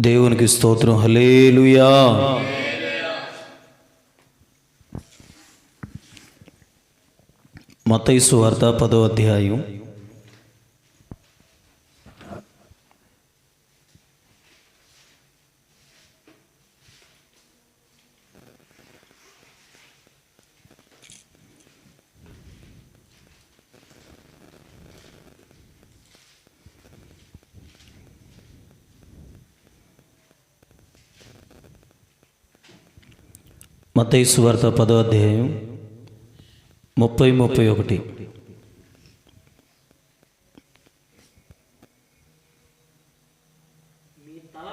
దేవునికి స్తోత్రం. హలేలుయా మతైసు వార్త పదో అధ్యాయం. మతైసు వార్త పదో అధ్యాయం ముప్పై ముప్పై ఒకటి. మీ తల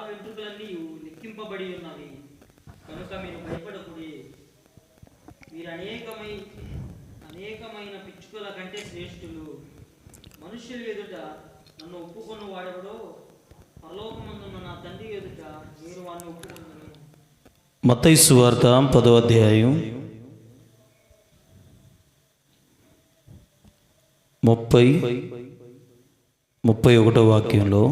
లెక్కింపబడి ఉన్నవి. కనుక మీరు మీరు అనేకమైన పిచ్చుకల కంటే శ్రేష్ఠులు. ఎదుట నన్ను ఒప్పుకొని వాడెవడో పరలోకమందున్న నా తండ్రి ఎదుట మీరు వాడిని ఒప్పుకుందని మతైసు వార్త పదో అధ్యాయం ముప్పై ముప్పై ఒకటో వాక్యంలో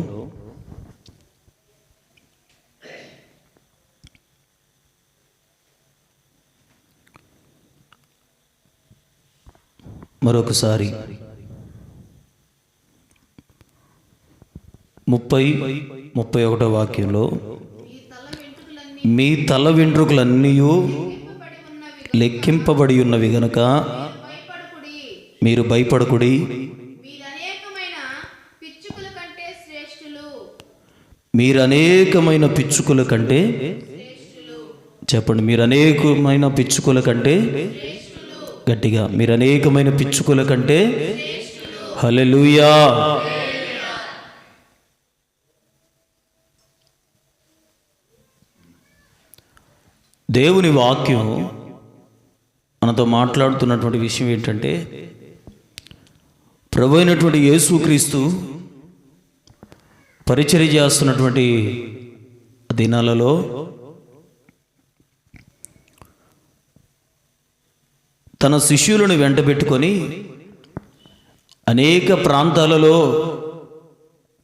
మరొకసారి ముప్పై ముప్పై ఒకటో వాక్యంలో మీ తల వెంట్రుకలన్నీ లెక్కింపబడి ఉన్నవి గనుక మీరు భయపడకుడి. మీరు అనేకమైన పిచ్చుకల కంటే చెప్పండి మీరు అనేకమైన పిచ్చుకల కంటే గట్టిగా మీరు అనేకమైన పిచ్చుకల కంటే హల్లెలూయా. దేవుని వాక్యం మనతో మాట్లాడుతున్నటువంటి విషయం ఏంటంటే ప్రభు అయినటువంటి యేసుక్రీస్తు పరిచర్య చేస్తున్నటువంటి దినాలలో తన శిష్యులను వెంటబెట్టుకొని అనేక ప్రాంతాలలో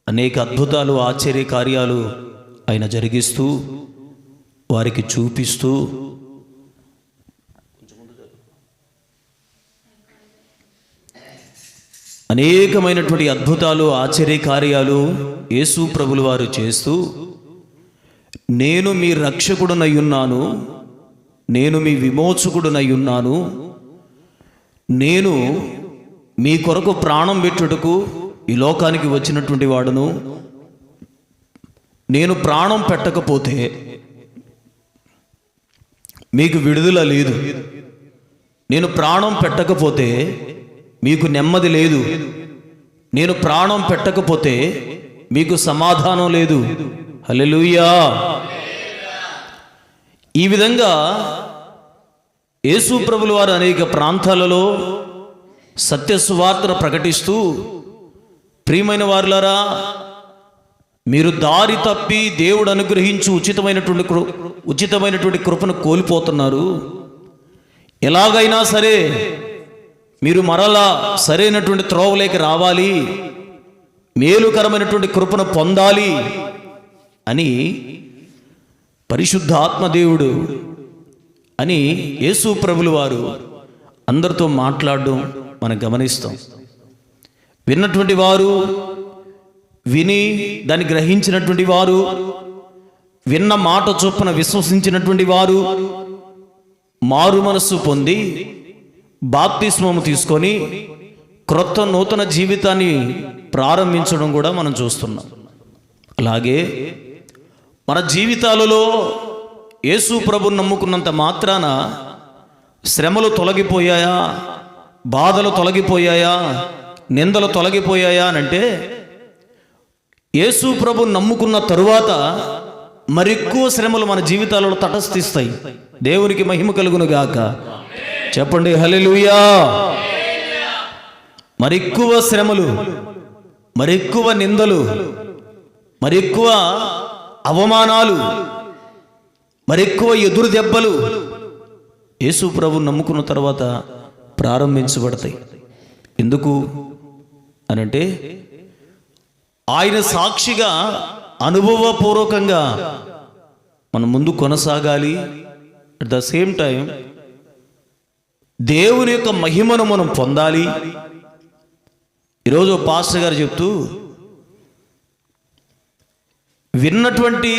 అనేక అద్భుతాలు ఆశ్చర్య కార్యాలు ఆయన జరిగిస్తూ వారికి చూపిస్తూ అనేకమైనటువంటి అద్భుతాలు ఆశ్చర్య కార్యాలు యేసు ప్రభులు వారు చేస్తూ నేను మీ రక్షకుడునయ్యున్నాను నేను మీ విమోచకుడునయ్యున్నాను ఉన్నాను నేను మీ కొరకు ప్రాణం పెట్టుటకు ఈ లోకానికి వచ్చినటువంటి వాడును. నేను ప్రాణం పెట్టకపోతే మీకు విడుదల లేదు. నేను ప్రాణం పెట్టకపోతే మీకు నెమ్మది లేదు. నేను ప్రాణం పెట్టకపోతే మీకు సమాధానం లేదు. హలెలుయా ఈ విధంగా యేసుప్రభుల వారు అనేక ప్రాంతాలలో సత్యసువార్తను ప్రకటిస్తూ ప్రియమైన వారులారా మీరు దారి తప్పి దేవుడు అనుగ్రహించి ఉచితమైనటువంటి కృ ఉచితమైనటువంటి కృపను కోల్పోతున్నారు. ఎలాగైనా సరే మీరు మరలా సరైనటువంటి త్రోవలేకి రావాలి మేలుకరమైనటువంటి కృపను పొందాలి అని పరిశుద్ధ ఆత్మదేవుడు అని యేసు ప్రభులు వారు అందరితో మాట్లాడడం మనం గమనిస్తాం. విన్నటువంటి వారు విని దాన్ని గ్రహించినటువంటి వారు విన్న మాట చొప్పున విశ్వసించినటువంటి వారు మారు మనస్సు పొంది బాప్తిస్మము తీసుకొని క్రొత్త నూతన జీవితాన్ని ప్రారంభించడం కూడా మనం చూస్తున్నాం. అలాగే మన జీవితాలలో యేసు ప్రభుని నమ్ముకున్నంత మాత్రాన శ్రమలు తొలగిపోయాయా బాధలు తొలగిపోయాయా నిందలు తొలగిపోయాయా అని అంటే యేసు ప్రభు నమ్ముకున్న తరువాత మరెక్కువ శ్రమలు మన జీవితాలలో తటస్థిస్తాయి. దేవునికి మహిమ కలుగును గాక చెప్పండి హలెలుయా మరెక్కువ శ్రమలు మరెక్కువ నిందలు మరెక్కువ అవమానాలు మరెక్కువ ఎదురు దెబ్బలు యేసు ప్రభు నమ్ముకున్న తర్వాత ప్రారంభించబడతాయి. ఎందుకు అనంటే ఆయన సాక్షిగా అనుభవపూర్వకంగా మనం ముందు కొనసాగాలి. అట్ ద సేమ్ టైం దేవుని యొక్క మహిమను మనం పొందాలి. ఈరోజు పాస్టర్ గారు చెప్తూ విన్నటువంటి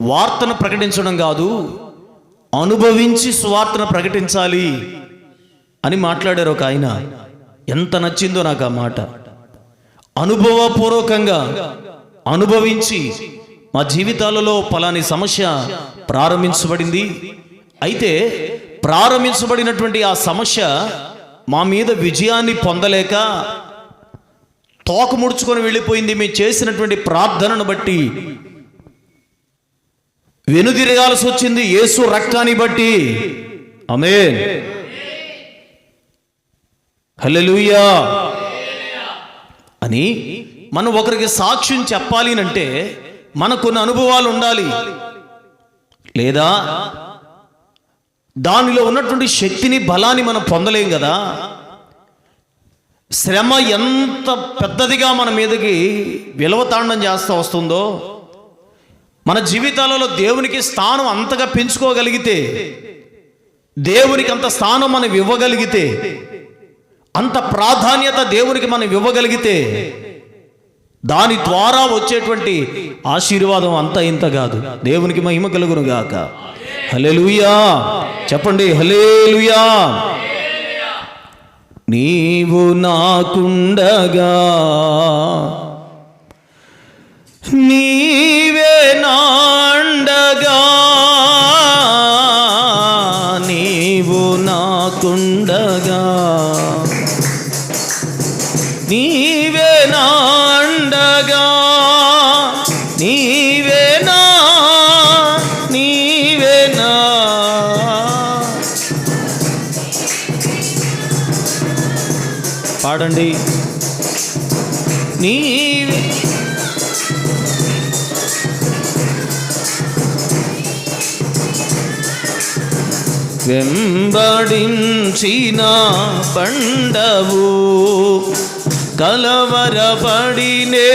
వార్తను ప్రకటించడం కాదు అనుభవించి స్వార్థను ప్రకటించాలి అని మాట్లాడారు ఒక ఆయన. ఎంత నచ్చిందో నాకు ఆ మాట. అనుభవపూర్వకంగా అనుభవించి మా జీవితాలలో పలాని సమస్య ప్రారంభించబడింది. అయితే ప్రారంభించబడినటువంటి ఆ సమస్య మా మీద విజయాన్ని పొందలేక తోక ముడుచుకొని వెళ్ళిపోయింది. మేము చేసినటువంటి ప్రార్థనను బట్టి వెనుదిరగాల్సి వచ్చింది. యేసు రక్తాన్ని బట్టి. అమే హలో అని మనం ఒకరికి సాక్ష్యం చెప్పాలి అంటే మనకు కొన్ని అనుభవాలు ఉండాలి. లేదా దానిలో ఉన్నటువంటి శక్తిని బలాన్ని మనం పొందలేం కదా. శ్రమ ఎంత పెద్దదిగా మన మీదకి విలవతాండం చేస్తూ వస్తుందో మన జీవితాలలో దేవునికి స్థానం అంతగా పెంచుకోగలిగితే దేవునికి అంత స్థానం మనం ఇవ్వగలిగితే అంత ప్రాధాన్యత దేవునికి మనం ఇవ్వగలిగితే దాని ద్వారా వచ్చేటువంటి ఆశీర్వాదం అంత ఇంత కాదు. దేవునికి మహిమ కలుగును గాక. హల్లెలూయా. చెప్పండి హల్లెలూయా. నీవు నాకుండగా నీవే నాండగా నీవు నాకుండగా నీవే నాండగా నీవేనా నీవేనా పాడండి. నీవే. వెంబడించిన పండవు కలవరపడినే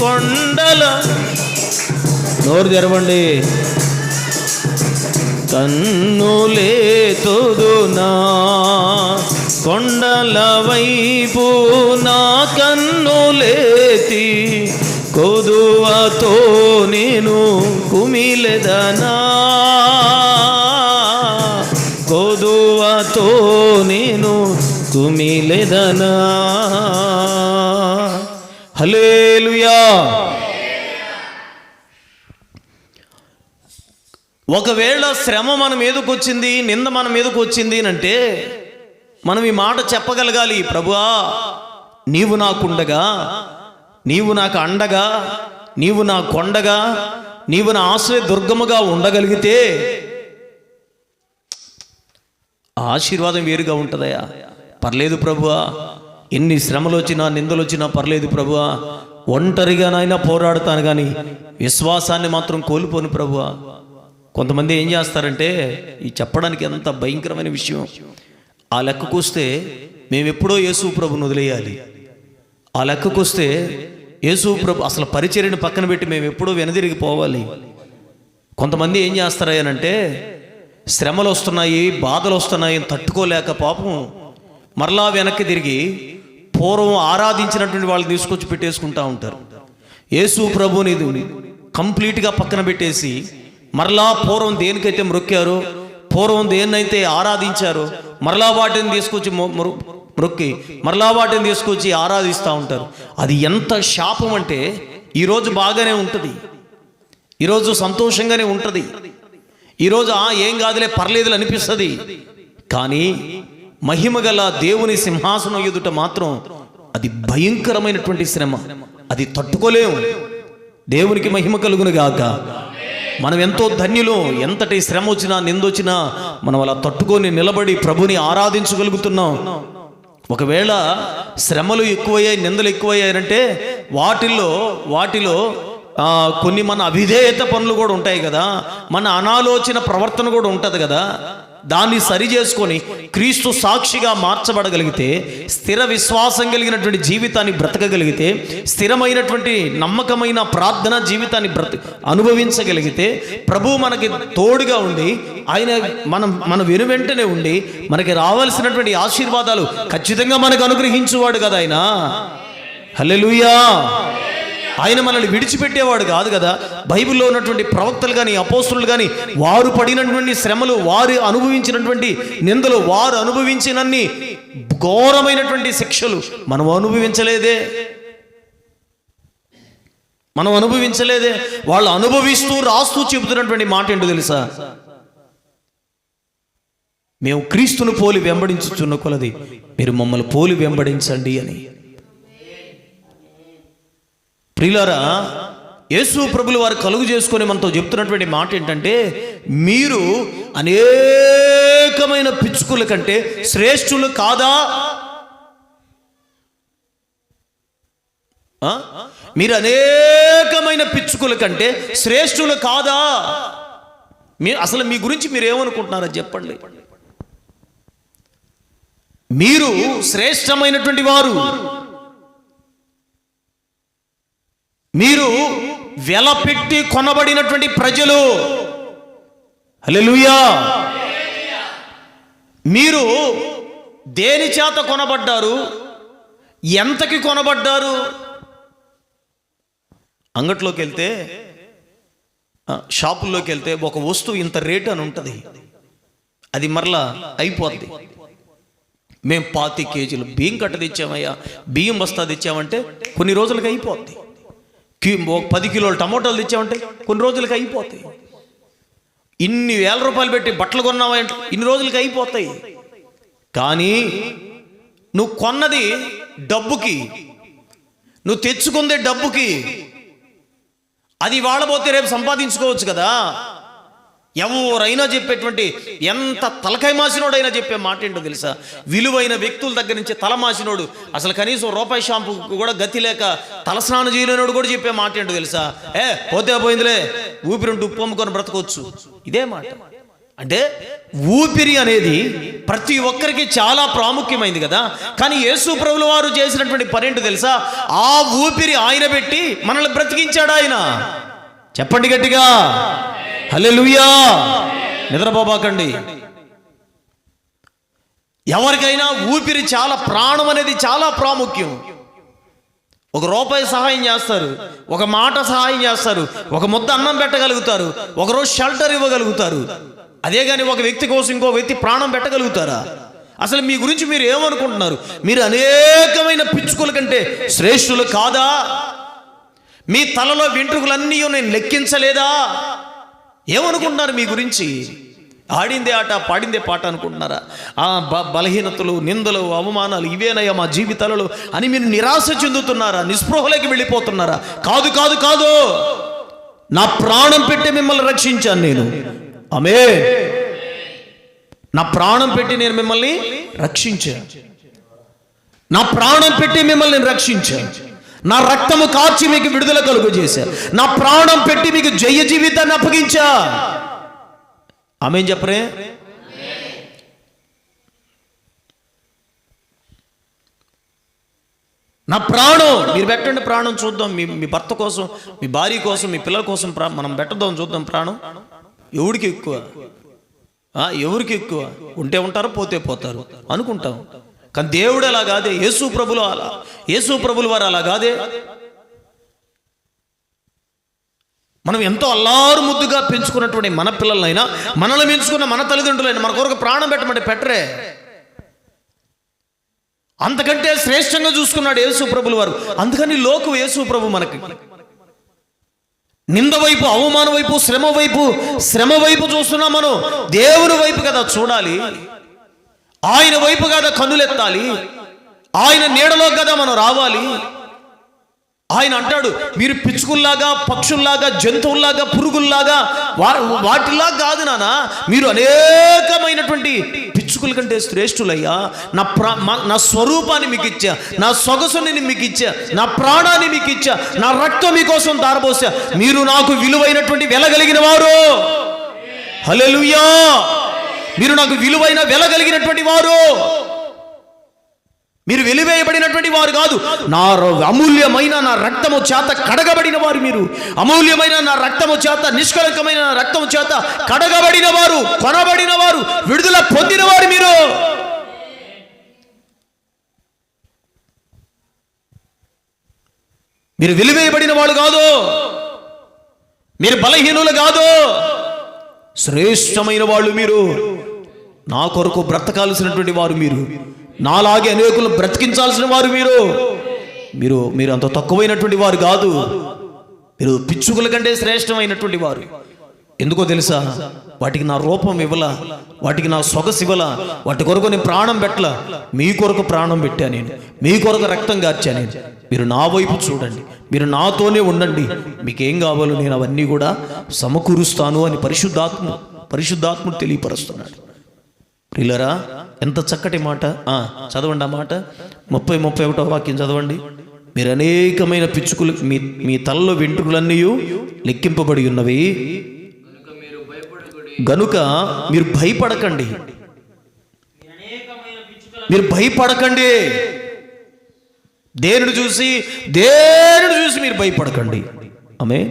కొండల నోరు తెరవండి. కన్నులే తొదునా కొండల వైపు నా కన్నులేతి కొదువతో నేను కుమిలెదనా. కొదువతో నేను కుమిలెదనా. హలేలుయా ఒకవేళ శ్రమ మన మీదకు వచ్చింది నింద మన మీదకు వచ్చింది అని అంటే మనం ఈ మాట చెప్పగలగాలి ప్రభువా. నీవు నాకుండగా నీవు నాకు అండగా నీవు నా కొండగా నీవు నా ఆశ్రయ దుర్గముగా ఉండగలిగితే ఆశీర్వాదం వేరుగా ఉంటుందయా పర్లేదు ప్రభువా. ఎన్ని శ్రమలు వచ్చినా నిందలు వచ్చినా పర్లేదు ప్రభువా. ఒంటరిగానైనా పోరాడుతాను కానీ విశ్వాసాన్ని మాత్రం కోల్పోను ప్రభువా. కొంతమంది ఏం చేస్తారంటే ఈ చెప్పడానికి ఎంత భయంకరమైన విషయం. ఆ లెక్కకొస్తే మేము ఎప్పుడో యేసు ప్రభుని వదిలేయాలి. ఆ లెక్కకొస్తే యేసు ప్రభు అసలు పరిచర్యను పక్కన పెట్టి మేము ఎప్పుడో వెనదిరిగిపోవాలి కొంతమంది ఏం చేస్తారనంటే శ్రమలు వస్తున్నాయి బాధలు వస్తున్నాయి అని తట్టుకోలేక పాపం మరలా వెనక్కి తిరిగి పూర్వం ఆరాధించినటువంటి వాళ్ళు తీసుకొచ్చి పెట్టేసుకుంటా ఉంటారు. యేసు ప్రభుని కంప్లీట్గా పక్కన పెట్టేసి మరలా పూర్వం దేనికైతే మ్రొక్కారో పూర్వం దేన్నైతే ఆరాధించారో మరలా వాటిని తీసుకొచ్చి మొక్కి మరలా వాటిని తీసుకొచ్చి ఆరాధిస్తూ ఉంటారు. అది ఎంత శాపం అంటే ఈరోజు బాగానే ఉంటుంది. ఈరోజు సంతోషంగానే ఉంటుంది. ఈరోజు ఆ ఏం కాదులే పర్లేదులే అనిపిస్తుంది. కానీ మహిమ గల దేవుని సింహాసనం ఎదుట మాత్రం అది భయంకరమైనటువంటి శ్రమ. అది తట్టుకోలేము దేవునికి మహిమ కలుగును గాక. మనం ఎంతో ధన్యులు. ఎంతటి శ్రమ వచ్చినా నిందొచ్చినా మనం అలా తట్టుకొని నిలబడి ప్రభుని ఆరాధించగలుగుతున్నాం. ఒకవేళ శ్రమలు ఎక్కువయ్యాయి నిందలు ఎక్కువయ్యాయంటే వాటిల్లో వాటిలో కొన్ని మన అవిధేయత పనులు కూడా ఉంటాయి కదా. మన అనాలోచన ప్రవర్తన కూడా ఉంటుంది కదా. దాన్ని సరి చేసుకొని క్రీస్తు సాక్షిగా మార్చబడగలిగితే స్థిర విశ్వాసం కలిగినటువంటి జీవితాన్ని బ్రతకగలిగితే స్థిరమైనటువంటి నమ్మకమైన ప్రార్థన జీవితాన్ని బ్రత అనుభవించగలిగితే ప్రభు మనకి తోడుగా ఉండి ఆయన మనం మన వెను వెంటనే ఉండి మనకి రావాల్సినటువంటి ఆశీర్వాదాలు ఖచ్చితంగా మనకు అనుగ్రహించువాడు కదా ఆయన. హల్లెలూయా. ఆయన మనల్ని విడిచిపెట్టేవాడు కాదు కదా. బైబిల్లో ఉన్నటువంటి ప్రవక్తలు కానీ అపోస్తులు కానీ వారు పడినటువంటి శ్రమలు వారు అనుభవించినటువంటి నిందలు వారు అనుభవించినన్ని ఘోరమైనటువంటి శిక్షలు మనం అనుభవించలేదే. మనం అనుభవించలేదే. వాళ్ళు అనుభవిస్తూ రాస్తూ చెబుతున్నటువంటి మాట ఏంటో తెలుసా? మేము క్రీస్తును పోలి వెంబడించుచున్న కొలది. మీరు మమ్మల్ని పోలి వెంబడించండి అని. ప్రియులారా యేసు ప్రభులు వారు కలుగు చేసుకొని మనతో చెప్తున్నటువంటి మాట ఏంటంటే మీరు అనేకమైన పిచ్చుకుల కంటే శ్రేష్ఠులు కాదా? మీరు అనేకమైన పిచ్చుకుల కంటే శ్రేష్ఠులు కాదా? మీ అసలు మీ గురించి మీరు ఏమనుకుంటున్నారో చెప్పండి. మీరు శ్రేష్టమైనటువంటి వారు. మీరు వెల పెట్టి కొనబడినటువంటి ప్రజలు. హలెలుయా మీరు దేని చేత కొనబడ్డారు? ఎంతకి కొనబడ్డారు? అంగట్లోకి వెళ్తే షాపుల్లోకి వెళ్తే ఒక వస్తువు ఇంత రేటు అని ఉంటుంది. అది మరలా అయిపోద్ది. మేము పాతి కేజీలు బియ్యం కట్ట తెచ్చామయ్యా. బియ్యం బస్తా తెచ్చామంటే కొన్ని రోజులకి అయిపోద్ది. పది కిలోల టమోటాలు తెచ్చామంటే కొన్ని రోజులకి అయిపోతాయి. ఇన్ని వేల రూపాయలు పెట్టి బట్టలు కొన్నావంటే ఇన్ని రోజులకి అయిపోతాయి. కానీ నువ్వు కొన్నది డబ్బుకి నువ్వు తెచ్చుకుందే డబ్బుకి అది వాడబోతే రేపు సంపాదించుకోవచ్చు కదా. ఎవరైనా చెప్పేటువంటి ఎంత తలకాయ మాసినోడైనా చెప్పే మాట ఏంటో తెలుసా? విలువైన వ్యక్తుల దగ్గర నుంచి తల మాసినోడు. అసలు కనీసం రూపాయి షాంపూ కూడా గతి లేక తలస్నానం చేయలేనోడు కూడా చెప్పే మాట ఏంటో తెలుసా? ఏ పోతే పోయిందిలే. ఊపిరి ఉంటూ ఉప్పు అమ్ముకొని బ్రతకవచ్చు ఇదే మాట. అంటే ఊపిరి అనేది ప్రతి ఒక్కరికి చాలా ప్రాముఖ్యమైంది కదా. కానీ యేసు ప్రభుల వారు చేసినటువంటి పని ఏంటో తెలుసా? ఆ ఊపిరి ఆయన పెట్టి మనల్ని బ్రతికించాడు ఆయన. చెప్పండి గట్టిగా. హలెలుయా నిద్రపోబాకండి. ఎవరికైనా ఊపిరి చాలా ప్రాణం అనేది చాలా ప్రాముఖ్యం. ఒక రూపాయి సహాయం చేస్తారు ఒక మాట సహాయం చేస్తారు ఒక ముద్ద అన్నం పెట్టగలుగుతారు ఒకరోజు షెల్టర్ ఇవ్వగలుగుతారు. అదే కానీ ఒక వ్యక్తి కోసం ఇంకో వ్యక్తి ప్రాణం పెట్టగలుగుతారా? అసలు మీ గురించి మీరు ఏమనుకుంటున్నారు? మీరు అనేకమైన పిచ్చుకల కంటే శ్రేష్ఠులు కాదా? మీ తలలో వెంట్రుకలన్నీ నేను లెక్కించలేదా? ఏమనుకుంటున్నారు మీ గురించి? ఆడిందే ఆట పాడిందే పాట అనుకుంటున్నారా? ఆ బ బలహీనతలు నిందలు అవమానాలు ఇవేనయ్యా మా జీవితాలలో అని మీరు నిరాశ చెందుతున్నారా? నిస్పృహలోకి వెళ్ళిపోతున్నారా? కాదు కాదు కాదు! నా ప్రాణం పెట్టి మిమ్మల్ని రక్షించాను నేను. ఆమె నా ప్రాణం పెట్టి నేను మిమ్మల్ని రక్షించాను. నా ప్రాణం పెట్టి మిమ్మల్ని రక్షించాను. నా రక్తము కాచి మీకు విడుదల కలుగు చేశా. నా ప్రాణం పెట్టి మీకు జయ జీవితాన్ని అప్పగించా. ఆమె చెప్పరే? నా ప్రాణం మీరు పెట్టండి ప్రాణం చూద్దాం. మీ మీ భర్త కోసం మీ భార్య కోసం మీ పిల్లల కోసం ప్రా మనం పెట్టద్దాం చూద్దాం ప్రాణం. ఎవడికి ఎక్కువ? ఆ, ఎవరికి ఎక్కువ? ఉంటే ఉంటారు పోతే పోతారు. అనుకుంటాం. కానీ దేవుడు అలా కాదే. యేసు ప్రభులు అలా. యేసు ప్రభులు వారు అలా కాదే. మనం ఎంతో అల్లారు ముద్దుగా పెంచుకున్నటువంటి మన పిల్లలైనా మనల్ని పెంచుకున్న మన తల్లిదండ్రులైనా మన కొరకు ప్రాణం పెట్టమంటే పెట్టరే. అంతకంటే శ్రేష్టంగా చూసుకున్నాడు యేసు ప్రభులు వారు. అందుకని లోకు యేసు ప్రభు మనకి. నింద వైపు అవమానం వైపు శ్రమ వైపు శ్రమ వైపు చూస్తున్నాం మనం. దేవుని వైపు కదా చూడాలి. ఆయన వైపు కదా కన్నులెత్తాలి. ఆయన నీడలో కదా మనం రావాలి. ఆయన అంటాడు మీరు పిచ్చుకుల్లాగా పక్షుల్లాగా జంతువుల్లాగా పురుగుల్లాగా వా- వాటిలా కాదు నానా మీరు అనేకమైనటువంటి పిచ్చుకుల కంటే శ్రేష్ఠులయ్యా. నా ప్రా నా స్వరూపాన్ని మీకు ఇచ్చా. నా సొగసుని మీకు ఇచ్చా. నా ప్రాణాన్ని మీకు ఇచ్చా. నా రక్తం మీకోసం దారబోసా మీరు నాకు విలువైనటువంటి వెలగలిగిన వారు. హలో మీరు నాకు విలువైన వెలగలిగినటువంటి వారు. మీరు వెలివేయబడినటువంటి వారు కాదు. నా అమూల్యమైన నా రక్తము చేత కడగబడిన వారు మీరు. అమూల్యమైన నా రక్తము చేత నిష్కలంకమైన నా రక్తము చేత కడగబడిన వారు కొనబడిన వారు విడుదల పొందిన వారు మీరు. మీరు వెలివేయబడిన వాళ్ళు కాదు. మీరు బలహీనులు కాదు. శ్రేష్టమైన వాళ్ళు మీరు. నా కొరకు బ్రతకాల్సినటువంటి వారు మీరు. నాలాగే అనేకులు బ్రతికించాల్సిన వారు మీరు. మీరు మీరు అంత తక్కువైనటువంటి వారు కాదు. మీరు పిచ్చుకుల కంటే శ్రేష్టమైనటువంటి వారు. ఎందుకో తెలుసా? వాటికి నా రూపం ఇవ్వలా వాటికి నా సొగసు ఇవ్వలా వాటి కొరకు నేను ప్రాణం పెట్టలా. మీ కొరకు ప్రాణం పెట్టా నేను. మీ కొరకు రక్తం గార్చా నేను. మీరు నా వైపు చూడండి. మీరు నాతోనే ఉండండి. మీకేం కావాలో నేను అవన్నీ కూడా సమకూరుస్తాను అని పరిశుద్ధాత్మ పరిశుద్ధాత్ముడు తెలియపరుస్తున్నాడు. ప్రియులరా ఎంత చక్కటి మాట. చదవండి ఆ మాట. ముప్పై ముప్పై ఒకటో వాక్యం చదవండి. మీరు అనేకమైన పిచ్చుకులు మీ మీ తలలో వెంట్రుకలన్నీ లెక్కింపబడి ఉన్నవి. గనుక మీరు భయపడకండి. మీరు మీరు భయపడకండి. దేనిని చూసి దేనిని చూసి మీరు భయపడకండి. ఆమె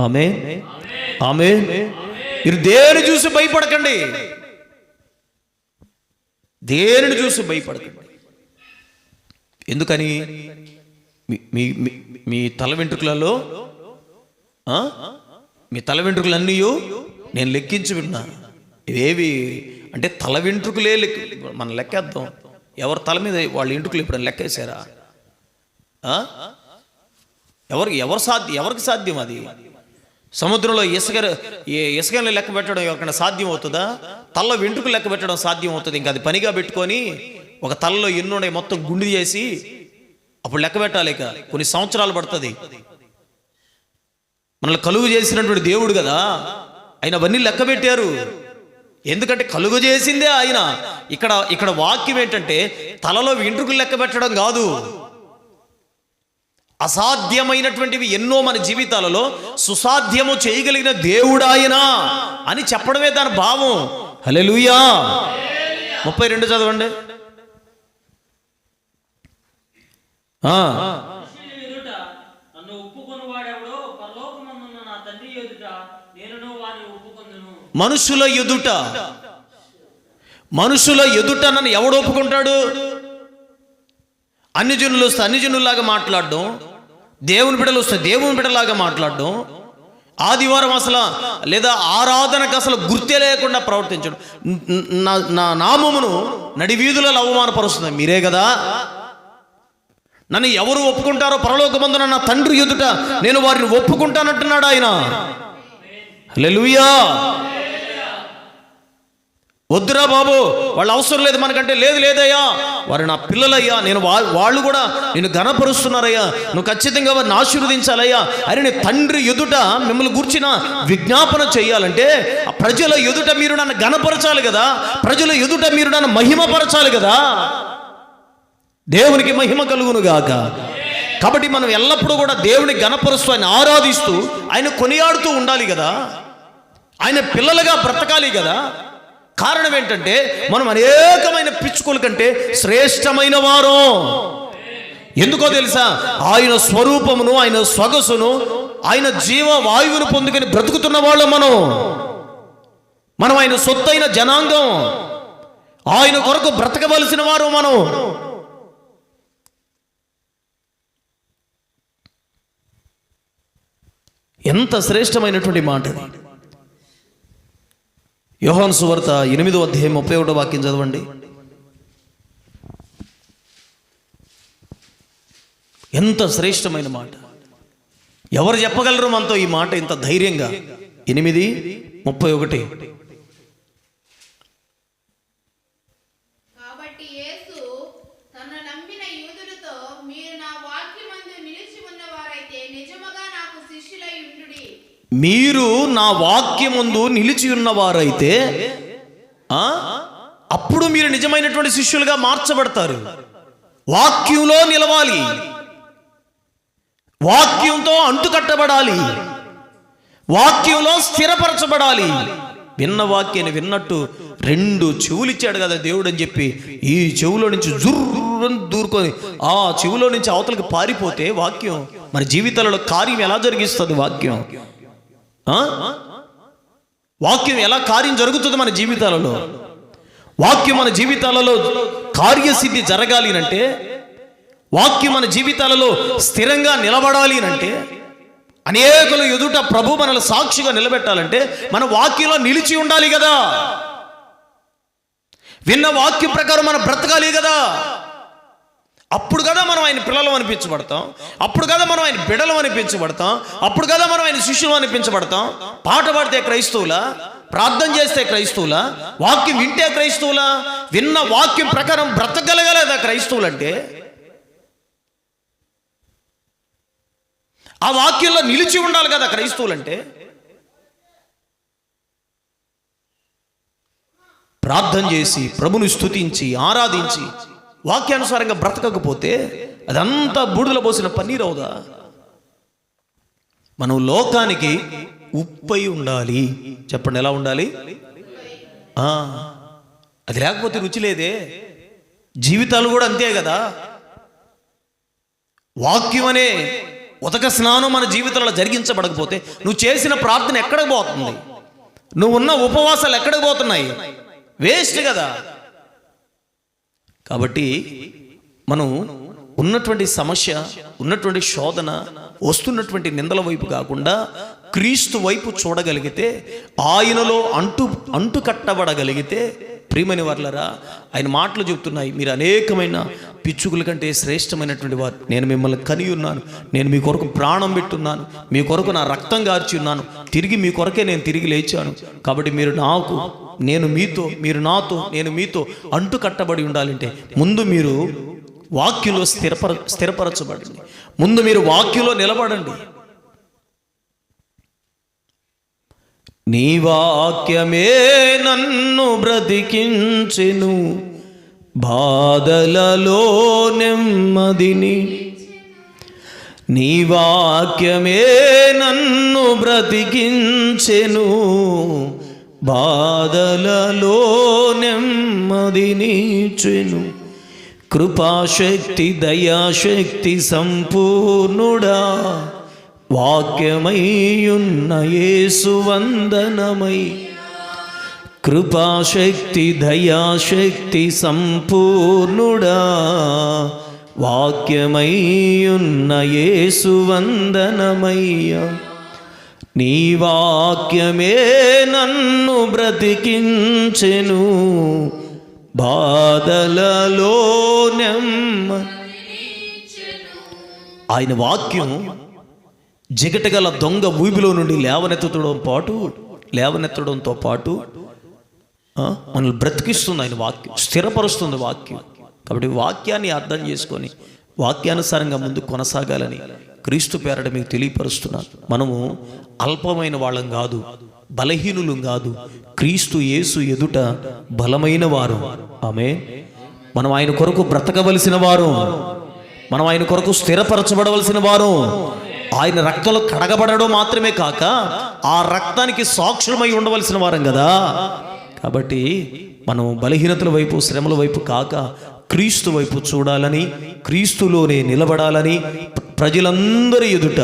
ఆమె ఆమె మీరు దేని చూసి భయపడకండి. దేనిని చూసి భయపడకండి. ఎందుకని? మీ- మీ తల వెంట్రుకలలో మీ తల వెంట్రుకలన్నీ నేను లెక్కించి విన్నా. ఇవేవి అంటే తల వెంట్రుకలే లెక్క మనం లెక్కేద్దాం. ఎవరి తల మీద వాళ్ళ వెంట్రుకలు ఇప్పుడు లెక్కేశారా? ఆ? ఎవరు ఎవరు సాధ్యం ఎవరికి సాధ్యం అది? సముద్రంలో ఇసుక ఏ- ఇసుకని లెక్క పెట్టడం ఎవరికైనా సాధ్యం అవుతుందా? తల్ల వెంట్రుకు లెక్క పెట్టడం సాధ్యం అవుతుంది ఇంకా అది పనిగా పెట్టుకొని ఒక తలలో ఎన్ని ఉన్నాయి మొత్తం గుండు చేసి అప్పుడు లెక్క పెట్టాలి ఇక. కొన్ని సంవత్సరాలు పడుతుంది. మనల్ని కలుగు చేసినటువంటి దేవుడు కదా. ఆయన అవన్నీ లెక్క పెట్టారు. ఎందుకంటే కలుగు చేసిందే ఆయన. ఇక్కడ ఇక్కడ వాక్యం ఏంటంటే తలలో వెంట్రుకలు లెక్క పెట్టడం కాదు. అసాధ్యమైనటువంటివి ఎన్నో మన జీవితాలలో సుసాధ్యము చేయగలిగిన దేవుడు అని చెప్పడమే దాని భావం. హలెలుయా ముప్పై రెండు చదవండి. మనుషుల ఎదుట మనుషుల ఎదుట. మనుషుల ఎదుట నన్ను ఎవడు ఒప్పుకుంటాడు? అన్ని జనులు వస్తే అన్ని జనుల్లాగా మాట్లాడడం దేవుని బిడ్డలు వస్తే దేవుని బిడ్డలాగా మాట్లాడడం ఆదివారం అసలు లేదా ఆరాధనకు అసలు గుర్తే లేకుండా ప్రవర్తించడం. నా నా నామమును నడి వీధులలో అవమానపరుస్తుంది. మీరే కదా? నన్ను ఎవరు ఒప్పుకుంటారో పరలోకమందున నా తండ్రి ఎదుట నేను వారిని ఒప్పుకుంటానంటున్నాడు ఆయన. లెలుయా వద్దురా బాబు వాళ్ళు అవసరం లేదు మనకంటే లేదు లేదయ్యా. వారు నా పిల్లలయ్యా నేను వాళ్ళు కూడా నేను ఘనపరుస్తున్నారయ్యా. నువ్వు ఖచ్చితంగా వారిని ఆశీర్వదించాలయ్యా. అని నేను తండ్రి ఎదుట మిమ్మల్ని గుర్చిన విజ్ఞాపన చేయాలంటే ఆ ప్రజల ఎదుట మీరు నన్ను ఘనపరచాలి కదా. ప్రజల ఎదుట మీరు నన్ను మహిమపరచాలి కదా. దేవునికి మహిమ కలుగును గాక. కాబట్టి మనం ఎల్లప్పుడూ కూడా దేవుని గణపరుస్తూ ఆయన ఆరాధిస్తూ ఆయన కొనియాడుతూ ఉండాలి కదా. ఆయన పిల్లలుగా బ్రతకాలి కదా. కారణం ఏంటంటే మనం అనేకమైన పిచ్చుకల కంటే శ్రేష్టమైన వారు. ఎందుకో తెలుసా? ఆయన స్వరూపమును ఆయన సొగసును ఆయన జీవ వాయువును పొందుకొని బ్రతుకుతున్న వాళ్ళం మనం. మనం ఆయన సొత్తైన జనాంగం. ఆయన కొరకు బ్రతకవలసిన వారు మనం. ఎంత శ్రేష్టమైనటువంటి మాట అది యోహాను సువార్త ఎనిమిదో అధ్యాయం ముప్పై ఒకటో వాక్యం చదవండి. ఎంత శ్రేష్టమైన మాట. ఎవరు చెప్పగలరు మనతో ఈ మాట ఇంత ధైర్యంగా? ఎనిమిది ముప్పై ఒకటి కాబట్టి యేసు తన నమ్మిన యూదులతో మీరు నా వాక్యమందు నిలిచి ఉన్నవారైతే నిజముగా నాకు శిష్యులై ఉండుడి మీరు నా వాక్యముందు నిలిచి ఉన్నవారైతే అప్పుడు మీరు నిజమైనటువంటి శిష్యులుగా మార్చబడతారు. వాక్యంలో నిలవాలి. వాక్యంతో అంటుకట్టబడాలి. వాక్యంలో స్థిరపరచబడాలి. విన్న వాక్యాన్ని విన్నట్టు రెండు చెవులు ఇచ్చాడు కదా దేవుడు అని చెప్పి ఈ చెవులో నుంచి జుర్రని దూరుకొని ఆ చెవులో నుంచి అవతలకు పారిపోతే వాక్యం మన జీవితాలలో కార్యం ఎలా జరిగిస్తుంది వాక్యం? వాక్యం ఎలా కార్యం జరుగుతుంది మన జీవితాలలో? వాక్యం మన జీవితాలలో కార్యసిద్ధి జరగాలి అంటే వాక్యం మన జీవితాలలో స్థిరంగా నిలబడాలి అంటే అనేకులు ఎదుట ప్రభు మనల్ని సాక్షిగా నిలబెట్టాలంటే మన వాక్యంలో నిలిచి ఉండాలి కదా. విన్న వాక్యం ప్రకారం మనం బ్రతకాలి కదా. అప్పుడు కదా మనం ఆయన పిల్లలు అనిపించబడతాం. అప్పుడు కదా మనం ఆయన బిడలం అనిపించబడతాం. అప్పుడు కదా మనం ఆయన శిష్యులు అనిపించబడతాం. పాట పాడితే క్రైస్తవుల? ప్రార్థన చేస్తే క్రైస్తవుల? వాక్యం వింటే క్రైస్తవుల? విన్న వాక్యం ప్రకారం బ్రతకగలగలేదా క్రైస్తవులంటే? ఆ వాక్యంలో నిలిచి ఉండాలి కదా క్రైస్తవులంటే? ప్రార్థన చేసి ప్రభుని స్తుతించి ఆరాధించి వాక్యానుసారంగా బ్రతకకపోతే అదంతా బూడిదలో పోసిన పన్నీర్ అవుదా? మనం లోకానికి ఉప్పై ఉండాలి. చెప్పండి ఎలా ఉండాలి? అది లేకపోతే రుచి లేదే. జీవితాలు కూడా అంతే కదా. వాక్యం అనే ఉతక స్నానం మన జీవితంలో జరిగించబడకపోతే నువ్వు చేసిన ప్రార్థన ఎక్కడికి పోతుంది? నువ్వు ఉన్న ఉపవాసాలు ఎక్కడికి పోతున్నాయి? వేస్ట్ కదా. కాబట్టి మనం ఉన్నటువంటి సమస్య ఉన్నటువంటి శోధన వస్తున్నటువంటి నిందల వైపు కాకుండా క్రీస్తు వైపు చూడగలిగితే ఆయనలో అంటు అంటు కట్టబడగలిగితే ప్రియమని వర్లరా ఆయన మాటలు చెప్తున్నాయి మీరు అనేకమైన పిచ్చుకుల కంటే శ్రేష్టమైనటువంటి వారు. నేను మిమ్మల్ని కని ఉన్నాను. నేను మీ కొరకు ప్రాణం పెట్టున్నాను. మీ కొరకు నా రక్తం గార్చి ఉన్నాను. తిరిగి మీ కొరకే నేను తిరిగి లేచాను. కాబట్టి మీరు నాకు నేను మీతో మీరు నాతో నేను మీతో అంటు కట్టబడి ఉండాలంటే ముందు మీరు వాక్యులో స్థిరపర స్థిరపరచబడండి. ముందు మీరు వాక్యులో నిలబడండి. నీ వాక్యమే నన్ను బ్రతికించెను బాధలలో నెమ్మదిని. నీ వాక్యమే నన్ను బ్రతికించెను బాధలలో నెమ్మదినిచెను కృపాశక్తి దయాశక్తి సంపూర్ణుడా. వాక్యమయ్యున్న యేసువందనమై కృపాశక్తి దయాశక్తి సంపూర్ణుడా. వాక్యమయ్యున్న యేసువందనమయ్యా నీ వాక్యమే నన్ను బ్రతికించెను. బాధలలో నెమ్మ ఆయన వాక్యం జిగటగల దొంగ ఊబిలో నుండి లేవనెత్తడం పాటు లేవనెత్తడంతో పాటు మనల్ని బ్రతికిస్తుంది ఆయన వాక్యం స్థిరపరుస్తుంది వాక్యం. కాబట్టి వాక్యాన్ని అర్థం చేసుకొని వాక్యానుసారంగా ముందు కొనసాగాలని క్రీస్తు పేరట మీకు తెలియపరుస్తున్నాను. మనము అల్పమైన వాళ్ళం కాదు బలహీనులు కాదు. క్రీస్తు యేసు ఎదుట బలమైన వారు. ఆమె మనం ఆయన కొరకు బ్రతకవలసిన వారు. మనం ఆయన కొరకు స్థిరపరచబడవలసిన వారు. ఆయన రక్తంలో కడగబడడం మాత్రమే కాక ఆ రక్తానికి సాక్షులమై ఉండవలసిన వారం కదా. కాబట్టి మనం బలహీనతల వైపు శ్రమల వైపు కాక క్రీస్తు వైపు చూడాలని క్రీస్తులోనే నిలబడాలని ప్రజలందరి ఎదుట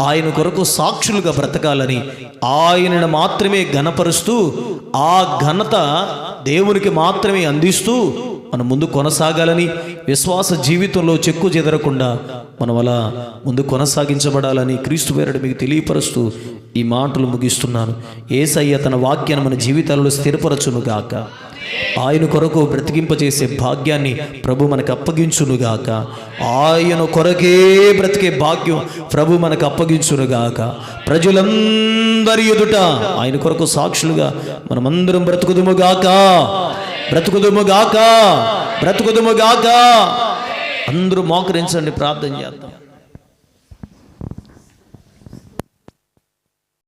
ఆయన కొరకు సాక్షులుగా బ్రతకాలని ఆయనను మాత్రమే ఘనపరుస్తూ ఆ ఘనత దేవునికి మాత్రమే అందిస్తూ మనం ముందు కొనసాగాలని విశ్వాస జీవితంలో చెక్కు చెదరకుండా మనం అలా ముందు కొనసాగించబడాలని క్రీస్తు పేరట మీకు తెలియపరుస్తూ ఈ మాటలు ముగిస్తున్నాను. ఏసయ్య తన వాక్యాన్ని మన జీవితాలలో స్థిరపరచును గాక ఆయన కొరకు బ్రతికింపజేసే భాగ్యాన్ని ప్రభు మనకు అప్పగించునుగాక. ఆయన కొరకే బ్రతికే భాగ్యం ప్రభు మనకు అప్పగించునుగాక. ప్రజలందరి ఎదుట ఆయన కొరకు సాక్షులుగా మనమందరం బ్రతుకుదుముగాక. బ్రతుకుదుముగాక. బ్రతుకుదుముగాక. అందరూ మోకరించండి ప్రార్థన చేద్దాం.